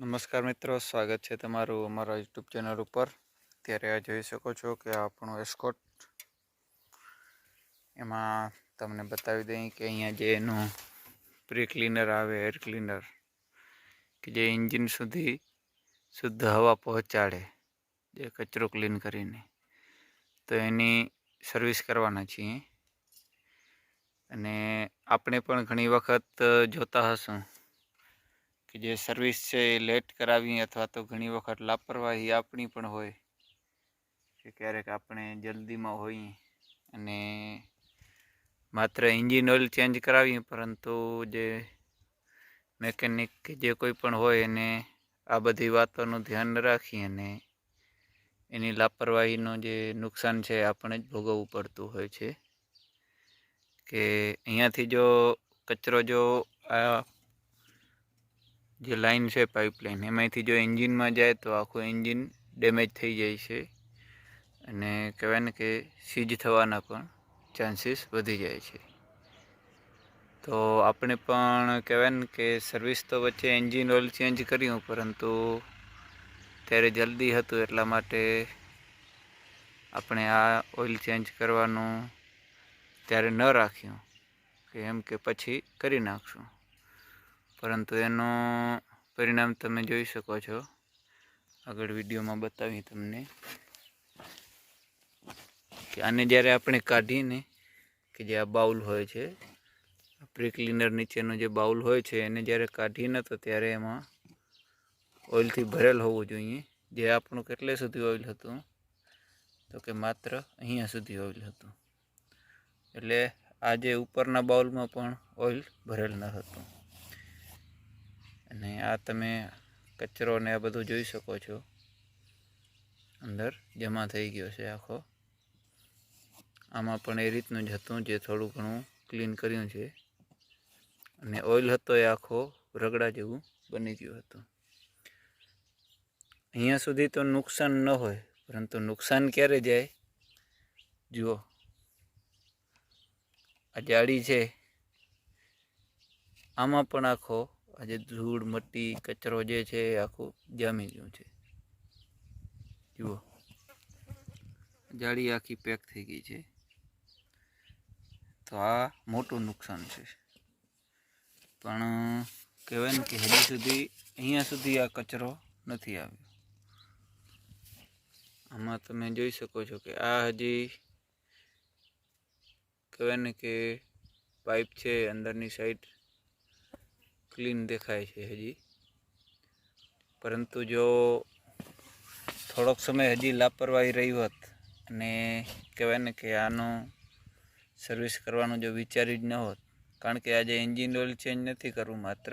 નમસ્કાર મિત્રો, સ્વાગત છે તમારું અમારા યુટ્યુબ ચેનલ ઉપર. ત્યારે આ જોઈ શકો છો કે આપણો એસ્કોટ એમાં તમને બતાવી દઈએ કે અહીંયા જે એનું પ્રી ક્લીનર આવે એર ક્લીનર કે જે એન્જિન સુધી શુદ્ધ હવા પહોંચાડે, જે કચરો ક્લીન કરીને. તો એની સર્વિસ કરવાના છીએ. અને આપણે પણ ઘણી વખત જોતા હશું કે જે સર્વિસ છે એ લેટ કરાવી અથવા તો ઘણી વખત લાપરવાહી આપણી પણ હોય કે ક્યારેક આપણે જલ્દીમાં હોઈએ અને માત્ર એન્જિન ઓઇલ ચેન્જ કરાવીએ, પરંતુ જે મેકેનિક કે જે કોઈ પણ હોય એને આ બધી વાતોનું ધ્યાન રાખી અને એની લાપરવાહીનું જે નુકસાન છે આપણે જ ભોગવવું પડતું હોય છે. કે અહીંયાથી જો કચરો જો આ જે લાઇન છે પાઇપલાઇન, એમાંથી જો એન્જિનમાં જાય તો આખું એન્જિન ડેમેજ થઈ જાય છે અને કહેવાય ને કે સીજ થવાના પણ ચાન્સીસ વધી જાય છે. તો આપણે પણ કહેવાય ને કે સર્વિસ તો વચ્ચે એન્જિન ઓઇલ ચેન્જ કર્યું પરંતુ ત્યારે જલ્દી હતું એટલા માટે આપણે આ ઓઇલ ચેન્જ કરવાનું ત્યારે ન રાખ્યું. કે એમ કે પછી કરી નાખશું. પરંતુ એનું પરિણામ તમે જોઈ શકો છો. આગળ વિડીયોમાં બતાવી તમને કે આને જ્યારે આપણે કાઢીને કે જે આ બાઉલ હોય છે પ્રી ક્લીનર નીચેનો જે બાઉલ હોય છે, એને જ્યારે કાઢીને તો ત્યારે એમાં ઓઇલથી ભરેલ હોવું જોઈએ. જે આપણું કેટલે સુધી ઓઇલ હતું? તો કે માત્ર અહીંયા સુધી ઓઇલ હતું. એટલે આજે ઉપરના બાઉલમાં પણ ઓઇલ ભરેલ ન હતું. અને આ તમે કચરો ને આ બધું જોઈ શકો છો. અંદર જમા થઈ ગયો છે આખો. આમાં પણ એ રીતનું જ હતું જે થોડું ઘણું ક્લીન કર્યું છે. અને ઓઇલ હતો એ આખો રગડા જેવું બની ગયું હતું. અહીંયા સુધી તો નુકસાન ન હોય, પરંતુ નુકસાન ક્યારે જાય? જુઓ. આ જાળી છે. આમાં પણ આખો આજે ધૂળ, મટ્ટી, કચરો જે છે એ આખું જામી ગયું છે. જુઓ. જાળી આખી પેક થઈ ગઈ છે. તો આ મોટું નુકસાન છે. પણ કહેવાય ને કે હજી સુધી, અહીંયા સુધી આ કચરો નથી આવ્યો. આમાં તમે જોઈ શકો છો કે આ હજી કહેવાય ને કે પાઇપ છે અંદરની સાઈડ ક્લીન દેખાય છે હજી. પરંતુ જો થોડોક સમય હજી લાપરવાહી રહી હોત અને કહેવાય ને કે આનું સર્વિસ કરવાનું જો વિચાર્યું જ ન હોત, કારણ કે આજે એન્જિન ઓઇલ ચેન્જ નથી કરવું માત્ર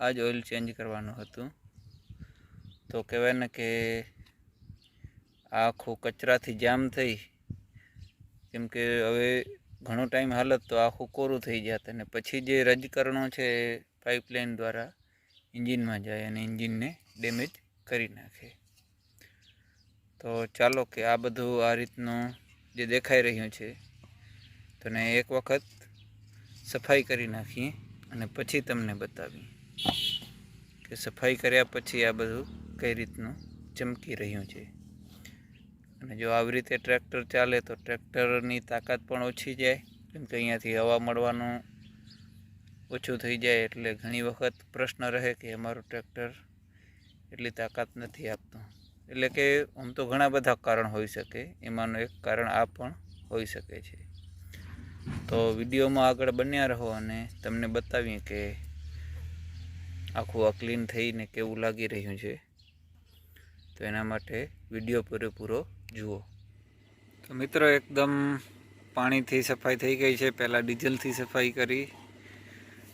આ જ ઓઇલ ચેન્જ કરવાનું હતું. તો કહેવાય ને કે આખું કચરાથી જામ થઈ, કેમ કે હવે ઘણો ટાઈમ હાલત તો આખું કોરું થઈ જાત અને પછી જે રજકરણો છે પાઇપલાઇન દ્વારા એન્જિનમાં જાય અને એન્જિનને ડેમેજ કરી નાખે. તો ચાલો કે આ બધું આ રીતનું જે દેખાઈ રહ્યું છે, તને એક વખત સફાઈ કરી નાખીએ અને પછી તમને બતાવીએ કે સફાઈ કર્યા પછી આ બધું કઈ રીતનું ચમકી રહ્યું છે. અને જો આવી રીતે ટ્રેક્ટર ચાલે તો ટ્રેક્ટરની તાકાત પણ ઓછી જાય, કેમ કે અહીંયાથી હવા મળવાનું ઓછું થઈ જાય એટલે ઘણી વખત પ્રશ્ન રહે કે અમારું ટ્રેક્ટર એટલી તાકાત નથી આપતું. એટલે કે આમ તો ઘણા બધા કારણ હોઈ શકે, એમાંનું એક કારણ આ પણ હોઈ શકે છે. તો વિડીયોમાં આગળ બન્યા રહો અને તમને બતાવીએ કે આખું આ ક્લીન થઈને કેવું લાગી રહ્યું છે. તો એના માટે વીડિયો પૂરેપૂરો જુઓ. તો મિત્રો, એકદમ પાણીથી સફાઈ થઈ ગઈ છે. પહેલાં ડીઝલથી સફાઈ કરી.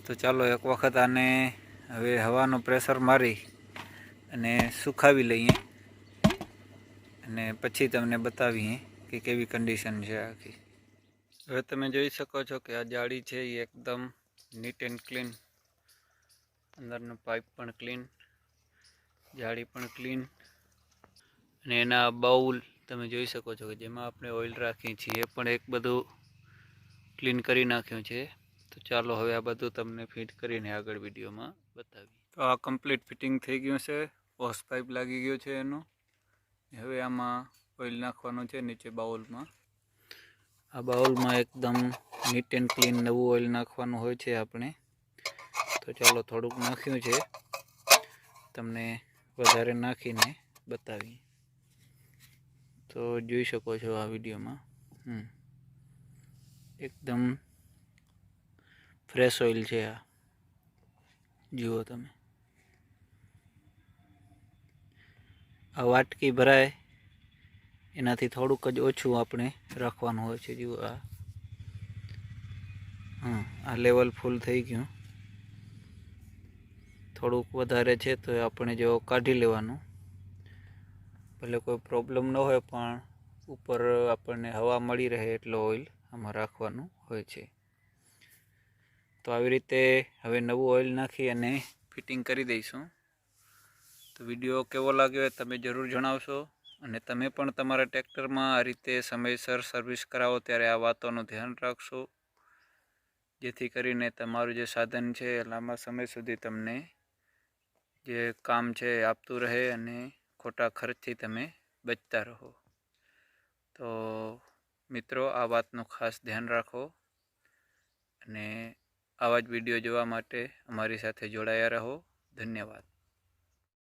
તો ચાલો એક વખત આને હવે હવાનું પ્રેશર મારી અને સુખાવી લઈએ. અને પછી તમને બતાવીએ કે કેવી કન્ડિશન છે આખી. હવે તમે જોઈ શકો છો કે આ જાળી છે એ એકદમ નીટ એન્ડ ક્લીન અંદરનો પાઇપ પણ ક્લીન જાળી પણ ક્લીન અને એના બાઉલ તમે જોઈ શકો છો કે જેમાં આપણે ઓઇલ રાખીએ છીએ એ પણ એક બધું ક્લીન કરી નાખ્યું છે. તો ચાલો હવે આ બધું તમને ફિટ કરીને આગળ વિડીયોમાં બતાવી તો આ કમ્પ્લીટ ફિટિંગ થઈ ગયું છે. હોસ પાઇપ લાગી ગયો છે એનો. હવે આમાં ઓઇલ નાખવાનું છે નીચે બાઉલમાં. આ બાઉલમાં એકદમ નીટ એન્ડ ક્લીન નવું ઓઇલ નાખવાનું હોય છે આપણે. તો ચાલો થોડુંક નાખ્યું છે. તમને વધારે નાખીને બતાવી તો જોઈ શકો છો આ વિડીયોમાં એકદમ ફ્રેશ ઓઇલ છે આ. જુઓ તમે. આ વાટકી ભરાય. એનાથી થોડુંક જ ઓછું આપણે રાખવાનું હોય છે. જુઓ આ. હા આ લેવલ ફૂલ થઈ ગયું. થોડુંક વધારે છે તો આપણે જો કાઢી લેવાનું. ભલે કોઈ પ્રોબ્લેમ ન હોય, પણ ઉપર આપણને હવા મળી રહે એટલો ઓઇલ આમાં રાખવાનું હોય છે. તો આવી રીતે હવે નવું ઓઇલ નાખી અને ફિટિંગ કરી દઈશું. તો વીડિયો કેવો લાગ્યો તમે જરૂર જણાવશો અને તમે પણ તમારા ટ્રેક્ટરમાં આ રીતે સમયસર સર્વિસ કરાવો ત્યારે આ વાતોનું ધ્યાન રાખશો. જેથી કરીને તમારું જે સાધન છે એ લાંબા સમય સુધી તમને જે કામ છે એ આપતું રહે અને ખોટા ખર્ચથી તમે બચતા રહો. તો મિત્રો આ વાતનું ખાસ ધ્યાન રાખો અને આવા જ વીડિયો જોવા માટે અમારી સાથે જોડાયા રહો. ધન્યવાદ.